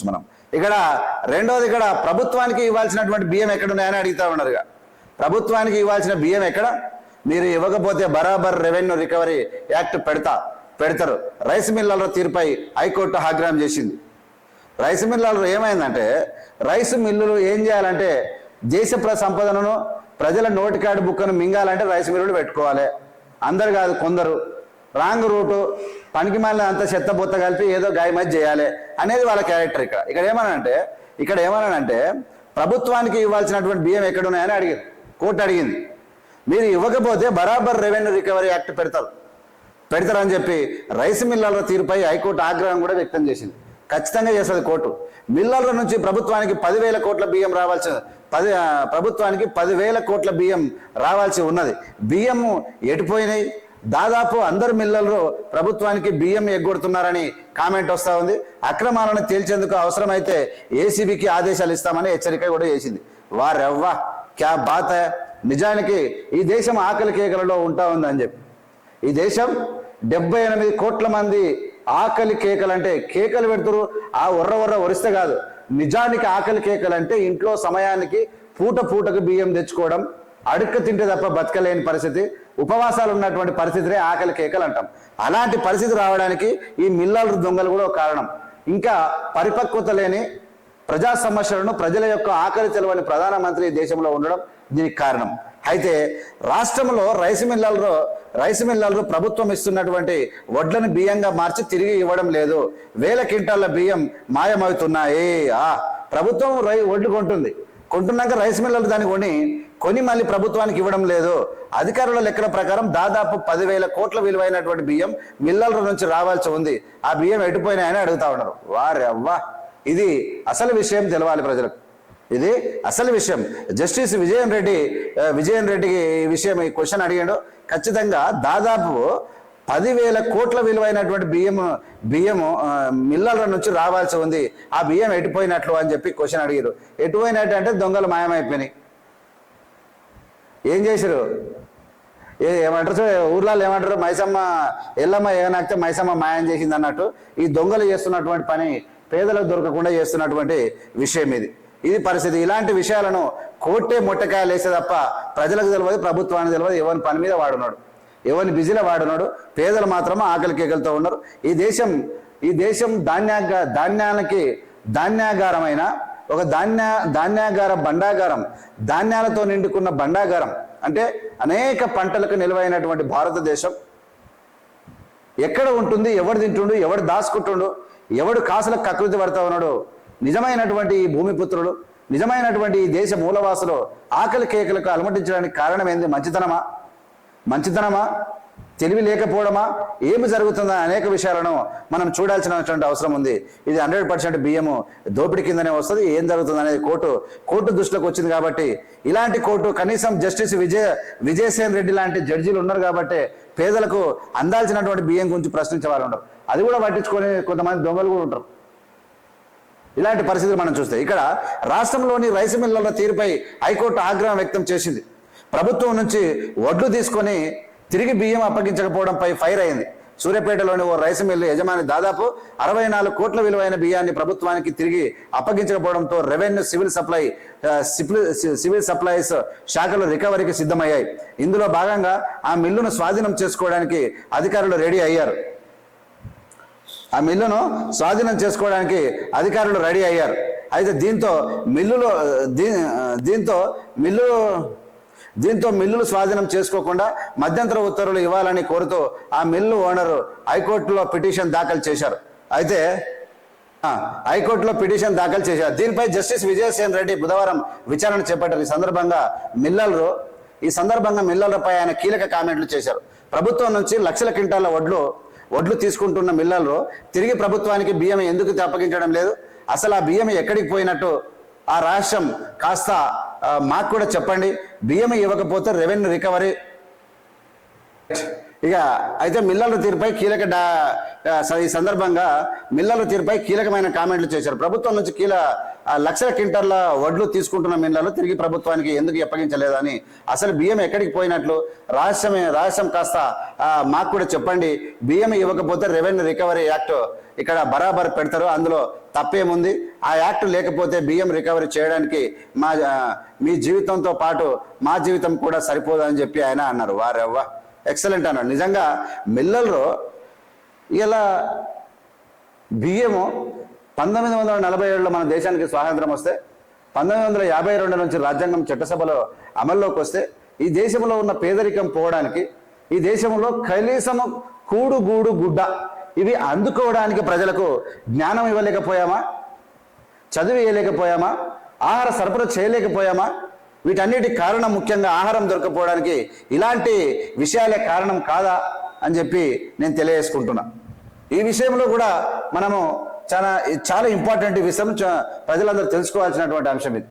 మనం. ఇక్కడ రెండోది ఇక్కడ ప్రభుత్వానికి ఇవ్వాల్సినటువంటి బియ్యం ఎక్కడ ఉన్నాయని అడుగుతా ఉన్నారు ఇక. ప్రభుత్వానికి ఇవ్వాల్సిన బియ్యం ఎక్కడ? మీరు ఇవ్వకపోతే బరాబర్ రెవెన్యూ రికవరీ యాక్ట్ పెడతా పెడతారు. రైస్ మిల్లర్ల తీరుపై హైకోర్టు ఆగ్రహం చేసింది. రైస్ మిల్లర్లు ఏమైందంటే రైస్ మిల్లులు ఏం చేయాలంటే దేశ ప్ర సంపదను ప్రజల నోటికాడు బుక్కను మింగాలంటే రైస్ మిల్లులు పెట్టుకోవాలి. అందరు కాదు కొందరు. రాంగ్ రూటు పనికి మళ్ళీ అంత చెత్త బొత్త కలిపి ఏదో గాయమతి చేయాలి అనేది వాళ్ళ క్యారెక్టర్ ఇక్కడ. ఇక్కడ ఏమనంటే ఇక్కడ ఏమన్నానంటే ప్రభుత్వానికి ఇవ్వాల్సినటువంటి బియ్యం ఎక్కడున్నాయని అడిగింది కోర్టు అడిగింది. మీరు ఇవ్వకపోతే బరాబర్ రెవెన్యూ రికవరీ యాక్ట్ పెడతారు. పెడతారని చెప్పి రైస్ మిల్లర్ల తీరుపై హైకోర్టు ఆగ్రహం కూడా వ్యక్తం చేసింది. ఖచ్చితంగా చేస్తుంది కోర్టు. మిల్లర్ల నుంచి ప్రభుత్వానికి పదివేల కోట్ల బియ్యం రావాల్సి పది ప్రభుత్వానికి పదివేల కోట్ల బియ్యం రావాల్సి ఉన్నది. బియ్యము ఎటుపోయినాయి? దాదాపు అందరు మిల్లల్లో ప్రభుత్వానికి బియ్యం ఎగ్గొడుతున్నారని కామెంట్ వస్తూ ఉంది. అక్రమాలను తేల్చేందుకు అవసరమైతే ఏసీబీకి ఆదేశాలు ఇస్తామని హెచ్చరిక కూడా చేసింది. వారెవ్వా క్యా బాత నిజానికి ఈ దేశం ఆకలి కేకలలో ఉంటా ఉందని చెప్పి. ఈ దేశం డెబ్బై ఎనిమిది కోట్ల మంది ఆకలి కేకలు అంటే కేకలు పెడుతురు ఆ ఉర్ర ఉర్ర ఒరిస్తే కాదు. నిజానికి ఆకలి కేకలు అంటే ఇంట్లో సమయానికి పూట పూటకు బియ్యం తెచ్చుకోవడం అడుక్క తింటే తప్ప బతకలేని పరిస్థితి. ఉపవాసాలు ఉన్నటువంటి పరిస్థితినే ఆకలి కేకలు అంటాం. అలాంటి పరిస్థితి రావడానికి ఈ మిల్లర్లు దొంగలు కూడా ఒక కారణం. ఇంకా పరిపక్వత లేని ప్రజా సమస్యలను ప్రజల యొక్క ఆకలి తెలవని ప్రధానమంత్రి ఈ దేశంలో ఉండడం దీనికి కారణం. అయితే రాష్ట్రంలో రైస్ మిల్లర్లు రైస్ మిల్లర్లు ప్రభుత్వం ఇస్తున్నటువంటి వడ్లను బియ్యంగా మార్చి తిరిగి ఇవ్వడం లేదు. వేల క్వింటాల బియ్యం మాయమవుతున్నాయి. ఆ ప్రభుత్వం రై వడ్లు కొంటుంది. కొంటున్నాక రైస్ మిల్లలు దాన్ని కొని కొని మళ్ళీ ప్రభుత్వానికి ఇవ్వడం లేదు. అధికారుల లెక్కల ప్రకారం దాదాపు పదివేల కోట్ల విలువైనటువంటి బియ్యం మిల్లర్ల నుంచి రావాల్సి ఉంది. ఆ బియ్యం ఎటుపోయినాయని అడుగుతా ఉన్నారు. వారే అవ్వా ఇది అసలు విషయం తెలవాలి ప్రజలకు. ఇది అసలు విషయం. జస్టిస్ విజయన్ రెడ్డి విజయన్ రెడ్డికి ఈ విషయం ఈ క్వశ్చన్ అడిగాడు. ఖచ్చితంగా దాదాపు పదివేల కోట్ల విలువైనటువంటి బియ్యం బియ్యము మిల్లల నుంచి రావాల్సి ఉంది. ఆ బియ్యం ఎటుపోయినట్లు అని చెప్పి క్వశ్చన్ అడిగారు ఎటుపోయినట్టు అంటే దొంగలు మాయమైపోయినాయి. ఏం చేశారు ఏ ఏమంటారు ఊర్లలో ఏమంటారు మైసమ్మ ఎల్లమ్మ ఏనాకితే మైసమ్మ మాయం చేసింది అన్నట్టు ఈ దొంగలు చేస్తున్నటువంటి పని పేదలకు దొరకకుండా చేస్తున్నటువంటి విషయం ఇది. ఇది పరిస్థితి. ఇలాంటి విషయాలను కోర్టే ముట్టకాయలు వేసే తప్ప ప్రజలకు తెలియదు ప్రభుత్వానికి తెలియదు ఎవరి పని మీద వాడున్నాడు. ఎవరిని బిజీలో వాడున్నాడు పేదలు మాత్రమే ఆకలి కేకలతో ఉన్నారు. ఈ దేశం ఈ దేశం ధాన్యాగా ధాన్యాలకి ధాన్యాగారమైన ఒక ధాన్య ధాన్యాగార బండాగారం ధాన్యాలతో నిండుకున్న బండాగారం అంటే అనేక పంటలకు నిలువైనటువంటి భారతదేశం. ఎక్కడ ఉంటుంది ఎవడు తింటుండు ఎవడు దాచుకుంటుండు ఎవడు కాసులకు కకృతి పడతా ఉన్నాడు నిజమైనటువంటి ఈ భూమిపుత్రుడు నిజమైనటువంటి ఈ దేశ మూలవాసులు ఆకలి కేకలకు అలమటించడానికి కారణం ఏంది? మంచితనమా? మంచితనమా? తెలివి లేకపోవడమా? ఏమి జరుగుతుందా? అనేక విషయాలను మనం చూడాల్సినటువంటి అవసరం ఉంది. ఇది హండ్రెడ్ పర్సెంట్ బియ్యము. దోపిడీ కిందనే వస్తుంది. ఏం జరుగుతుంది అనేది కోర్టు కోర్టు దృష్టిలోకి వచ్చింది కాబట్టి ఇలాంటి కోర్టు కనీసం జస్టిస్ విజయ విజయసేన్ రెడ్డి లాంటి జడ్జీలు ఉన్నారు కాబట్టి పేదలకు అందాల్సినటువంటి బియ్యం గురించి ప్రశ్నించే వాళ్ళు ఉండరు. అది కూడా పట్టించుకొని కొంతమంది దొంగలు కూడా ఉంటారు. ఇలాంటి పరిస్థితులు మనం చూస్తే ఇక్కడ రాష్ట్రంలోని రైస్ మిల్లర్ల తీరుపై హైకోర్టు ఆగ్రహం వ్యక్తం చేసింది. ప్రభుత్వం నుంచి వడ్లు తీసుకొని తిరిగి బియ్యం అప్పగించకపోవడంపై ఫైర్ అయింది. సూర్యాపేటలోని ఓ రైస్ మిల్లు యజమాని దాదాపు అరవై నాలుగు కోట్ల విలువైన బియ్యాన్ని ప్రభుత్వానికి తిరిగి అప్పగించకపోవడంతో revenue civil supply civil supplies శాఖలు రికవరీకి సిద్ధమయ్యాయి. ఇందులో భాగంగా ఆ మిల్లును స్వాధీనం చేసుకోవడానికి అధికారులు రెడీ అయ్యారు. ఆ మిల్లును స్వాధీనం చేసుకోవడానికి అధికారులు రెడీ అయ్యారు. అయితే దీంతో మిల్లులో దీ దీంతో మిల్లు దీంతో మిల్లులు స్వాధీనం చేసుకోకుండా మధ్యంతర ఉత్తర్వులు ఇవ్వాలని కోరుతూ ఆ మిల్లు ఓనరు హైకోర్టులో పిటిషన్ దాఖలు చేశారు. అయితే హైకోర్టులో పిటిషన్ దాఖలు చేశారు. దీనిపై జస్టిస్ విజయసేన్ రెడ్డి బుధవారం విచారణ చేపట్టారు. ఈ సందర్భంగా మిల్లర్లు ఈ సందర్భంగా మిల్లర్లపై ఆయన కీలక కామెంట్లు చేశారు. ప్రభుత్వం నుంచి లక్షల క్వింటాల వడ్లు వడ్లు తీసుకుంటున్న మిల్లర్లు తిరిగి ప్రభుత్వానికి బియ్యం ఎందుకు అప్పగించడం లేదు? అసలు ఆ బియ్యం ఎక్కడికి పోయినట్టు ఆ రాష్ట్రం కాస్త మాకు కూడా చెప్పండి. బియ్యం ఇవ్వకపోతే రెవెన్యూ రికవరీ. ఇక అయితే మిల్లర్ల తీరుపై కీలక డా ఈ సందర్భంగా మిల్లర్ల తీరుపై కీలకమైన కామెంట్లు చేశారు. ప్రభుత్వం నుంచి కీల లక్షల క్వింటర్ల వడ్లు తీసుకుంటున్న మిల్లర్లు తిరిగి ప్రభుత్వానికి ఎందుకు ఎప్పగించలేదని అసలు బియ్యం ఎక్కడికి పోయినట్లు? రహస్యమే రహస్యం కాస్త మాకు కూడా చెప్పండి. బియ్యం ఇవ్వకపోతే రెవెన్యూ రికవరీ యాక్ట్ ఇక్కడ బరాబర్ పెడతారు. అందులో తప్పేముంది? ఆ యాక్ట్ లేకపోతే బియ్యం రికవరీ చేయడానికి మా మీ జీవితంతో పాటు మా జీవితం కూడా సరిపోదని చెప్పి ఆయన అన్నారు. వారెవ్వ? ఎక్సలెంట్ అన్నాడు. నిజంగా మిల్లల్లో ఇలా బియ్యము పంతొమ్మిది వందల నలభై ఏడులో మన దేశానికి స్వాతంత్రం వస్తే పంతొమ్మిది వందల యాభై రెండు నుంచి రాజ్యాంగం చట్టసభలో అమల్లోకి వస్తే ఈ దేశంలో ఉన్న పేదరికం పోవడానికి ఈ దేశంలో కనీసము కూడు గూడు గుడ్డ ఇవి అందుకోవడానికి ప్రజలకు జ్ఞానం ఇవ్వలేకపోయామా? చదువు వేయలేకపోయామా ఆహార సరఫరా చేయలేకపోయామా? వీటన్నిటి కారణం ముఖ్యంగా ఆహారం దొరకపోవడానికి ఇలాంటి విషయాలే కారణం కాదా అని చెప్పి నేను తెలియజేసుకుంటున్నా. ఈ విషయంలో కూడా మనము చాలా చాలా ఇంపార్టెంట్ విషయం ప్రజలందరూ తెలుసుకోవాల్సినటువంటి అంశం ఇది.